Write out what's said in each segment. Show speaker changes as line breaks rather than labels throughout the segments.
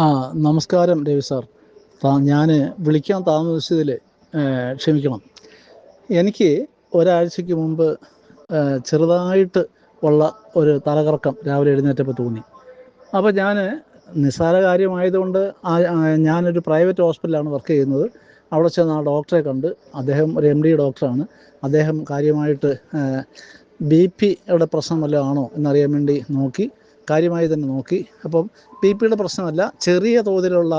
ആ നമസ്കാരം രവി സാർ. ഞാൻ വിളിക്കാൻ താമസിച്ചതിൽ ക്ഷമിക്കണം. എനിക്ക് ഒരാഴ്ചയ്ക്ക് മുമ്പ് ചെറുതായിട്ട് ഉള്ള ഒരു തലകറക്കം രാവിലെ എഴുന്നേറ്റപ്പോൾ തോന്നി. അപ്പോൾ ഞാൻ നിസ്സാര കാര്യമായതുകൊണ്ട് ഞാനൊരു പ്രൈവറ്റ് ഹോസ്പിറ്റലാണ് വർക്ക് ചെയ്യുന്നത്. അവിടെ ചെന്ന് ആ ഡോക്ടറെ കണ്ട് അദ്ദേഹം ഒരു എം ഡി ഡോക്ടറാണ്. അദ്ദേഹം കാര്യമായിട്ട് ബി പിയുടെ പ്രശ്നം വല്ലതും ആണോ എന്നറിയാൻ വേണ്ടി നോക്കി. കാര്യമായി തന്നെ നോക്കി. അപ്പം ബി പിയുടെ പ്രശ്നമല്ല ചെറിയ തോതിലുള്ള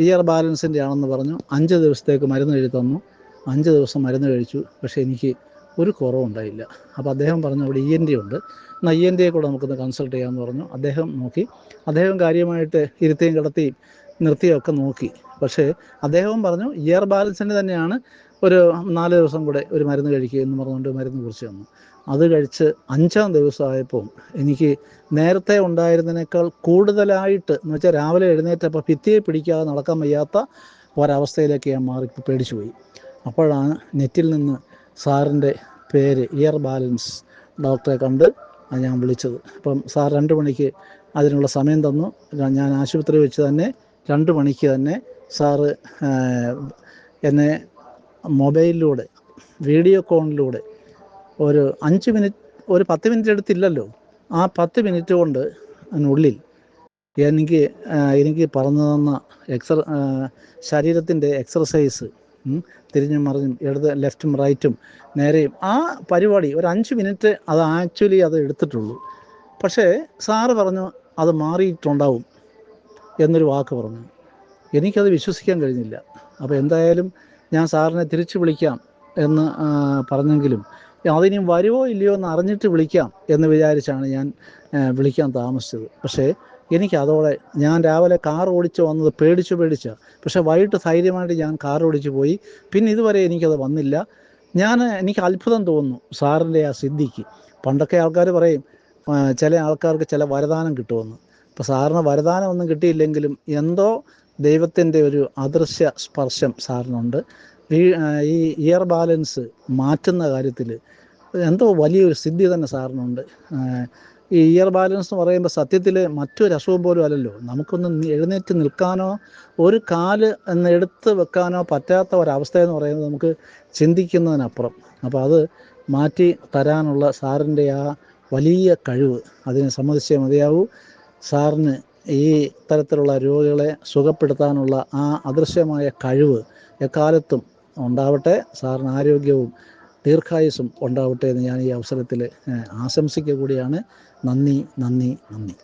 ഇയർ ബാലൻസിന്റെ ആണെന്ന് പറഞ്ഞു. അഞ്ച് ദിവസത്തേക്ക് മരുന്ന് എഴുതി തന്നു. അഞ്ച് ദിവസം മരുന്ന് കഴിച്ചു. പക്ഷേ എനിക്ക് ഒരു കുറവുണ്ടായില്ല അപ്പോൾ അദ്ദേഹം പറഞ്ഞു അവിടെ ഇ എൻ ഡി ഉണ്ട്. എന്നാൽ ഇ എൻ ഡിയെ കൂടെ നമുക്കൊന്ന് കൺസൾട്ട് ചെയ്യാമെന്ന് പറഞ്ഞു. അദ്ദേഹം നോക്കി. അദ്ദേഹം കാര്യമായിട്ട് ഇരുത്തിയും കിടത്തിയും നിർത്തിയും ഒക്കെ നോക്കി. പക്ഷേ അദ്ദേഹവും പറഞ്ഞു ഇയർ ബാലൻസിന്റെ തന്നെയാണ് ഒരു നാല് ദിവസം കൂടെ ഒരു മരുന്ന് കഴിക്കുക എന്ന് പറഞ്ഞുകൊണ്ട് മരുന്ന് കുറിച്ച് തന്നു. അത് കഴിച്ച് അഞ്ചാം ദിവസമായപ്പോൾ എനിക്ക് നേരത്തെ ഉണ്ടായിരുന്നതിനേക്കാൾ കൂടുതലായിട്ട് എന്ന് വെച്ചാൽ രാവിലെ എഴുന്നേറ്റപ്പോൾ ഭിത്തിയെ പിടിക്കാതെ നടക്കാൻ വയ്യാത്ത ഒരവസ്ഥയിലേക്ക് ഞാൻ മാറി പേടിച്ചു പോയി അപ്പോഴാണ് നെറ്റിൽ നിന്ന് സാറിന്റെ പേര് ഇയർ ബാലൻസ് ഡോക്ടറെ കണ്ട് ഞാൻ വിളിച്ചത്. അപ്പം സാർ രണ്ട് മണിക്ക് അതിനുള്ള സമയം തന്നു. ഞാൻ ആശുപത്രി വെച്ച് തന്നെ രണ്ട് മണിക്ക് തന്നെ സാറ് എന്നെ മൊബൈലിലൂടെ വീഡിയോ കോണിലൂടെ ഒരു അഞ്ച് മിനിറ്റ് ഒരു പത്ത് മിനിറ്റ് എടുത്തില്ലല്ലോ. ആ പത്ത് മിനിറ്റ് കൊണ്ട് അതിനുള്ളിൽ എനിക്ക് എനിക്ക് പറഞ്ഞു തന്ന എക്സർ ശരീരത്തിന്റെ എക്സർസൈസ് തിരിഞ്ഞും മറിഞ്ഞും ഇടത് ലെഫ്റ്റും റൈറ്റും നേരെയും ആ പരിപാടി ഒരു അഞ്ച് മിനിറ്റ് അത് ആക്ച്വലി അത് എടുത്തിട്ടുള്ളൂ. പക്ഷേ സാറ് പറഞ്ഞു അത് മാറിയിട്ടുണ്ടാവും എന്നൊരു വാക്ക് പറഞ്ഞു. എനിക്കത് വിശ്വസിക്കാൻ കഴിഞ്ഞില്ല. അപ്പോൾ എന്തായാലും ഞാൻ സാറിനെ തിരിച്ചു വിളിക്കാം എന്ന് പറഞ്ഞെങ്കിലും അതിനി വരുമോ ഇല്ലയോ എന്ന് അറിഞ്ഞിട്ട് വിളിക്കാം എന്ന് വിചാരിച്ചാണ് ഞാൻ വിളിക്കാൻ താമസിച്ചത്. പക്ഷേ എനിക്ക് അതോടെ ഞാൻ രാവിലെ കാർ ഓടിച്ച് വന്നത് പേടിച്ച് പക്ഷെ പക്ഷേ വൈകിട്ട് ധൈര്യമായിട്ട് ഞാൻ കാർ ഓടിച്ച് പോയി. പിന്നെ ഇതുവരെ എനിക്കത് വന്നില്ല. ഞാൻ എനിക്ക് അത്ഭുതം തോന്നുന്നു സാറിന്റെ ആ സിദ്ധിക്ക്. പണ്ടൊക്കെ ആൾക്കാർ പറയും ചില ആൾക്കാർക്ക് ചില വരദാനം കിട്ടുമെന്ന്. ഇപ്പോൾ സാറിന് വരദാനം ഒന്നും കിട്ടിയില്ലെങ്കിലും എന്തോ ദൈവത്തിന്റെ ഒരു അദൃശ്യ സ്പർശം സാറിനുണ്ട്. ഈ ഇയർ ബാലൻസ് മാറ്റുന്ന കാര്യത്തിൽ എന്തോ വലിയൊരു സിദ്ധി തന്നെ സാറിനുണ്ട്. ഈ ഇയർ ബാലൻസ് എന്ന് പറയുമ്പോൾ സത്യത്തിൽ മറ്റൊരു അസുഖം പോലും അല്ലല്ലോ. നമുക്കൊന്ന് എഴുന്നേറ്റ് നിൽക്കാനോ ഒരു കാൽ എന്ന് എടുത്ത് വെക്കാനോ പറ്റാത്ത ഒരവസ്ഥ എന്ന് പറയുന്നത് നമുക്ക് ചിന്തിക്കുന്നതിനപ്പുറം. അപ്പോൾ അത് മാറ്റി തരാനുള്ള സാറിന്റെ ആ വലിയ കഴിവ് അതിനെ സംബന്ധിച്ചേ മതിയാവൂ. സാറിന് ഈ തരത്തിലുള്ള രോഗികളെ സുഖപ്പെടുത്താനുള്ള ആ അദൃശ്യമായ കഴിവ് എക്കാലത്തും ഉണ്ടാവട്ടെ. സാറിന് ആരോഗ്യവും ദീർഘായുസും ഉണ്ടാവട്ടെ എന്ന് ഞാൻ ഈ അവസരത്തിൽ ആശംസിക്കുക കൂടിയാണ്. നന്ദി നന്ദി നന്ദി.